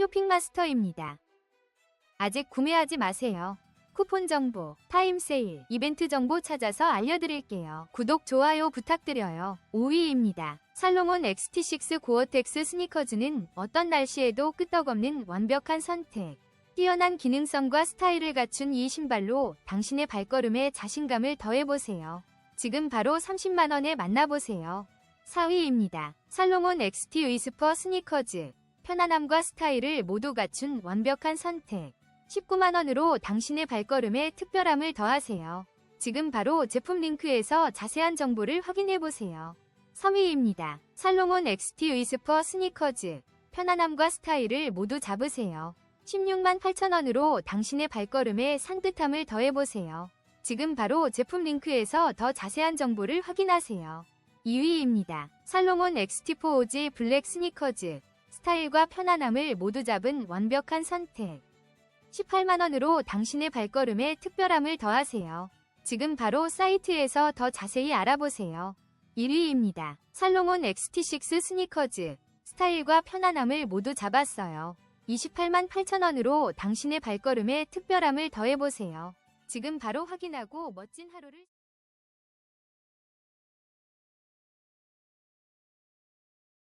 쇼핑마스터입니다. 아직 구매하지 마세요. 쿠폰 정보, 타임 세일, 이벤트 정보 찾아서 알려드릴게요. 구독, 좋아요 부탁드려요. 5위입니다. 살롱온 XT6 고어텍스 스니커즈는 어떤 날씨에도 끄떡없는 완벽한 선택. 뛰어난 기능성과 스타일을 갖춘 이 신발로 당신의 발걸음에 자신감을 더해보세요. 지금 바로 30만원에 만나보세요. 4위입니다. 살롱온 XT 위스퍼 스니커즈. 편안함과 스타일을 모두 갖춘 완벽한 선택. 19만원으로 당신의 발걸음에 특별함을 더하세요. 지금 바로 제품 링크에서 자세한 정보를 확인해보세요. 3위입니다. 살롱온 XT 위스퍼 스니커즈. 편안함과 스타일을 모두 잡으세요. 16만 8천원으로 당신의 발걸음에 산뜻함을 더해보세요. 지금 바로 제품 링크에서 더 자세한 정보를 확인하세요. 2위입니다. 살롱온 XT4OG 블랙 스니커즈. 스타일과 편안함을 모두 잡은 완벽한 선택. 18만원으로 당신의 발걸음에 특별함을 더하세요. 지금 바로 사이트에서 더 자세히 알아보세요. 1위입니다. 살롱온 XT6 스니커즈. 스타일과 편안함을 모두 잡았어요. 28만 8천원으로 당신의 발걸음에 특별함을 더해보세요. 지금 바로 확인하고 멋진 하루를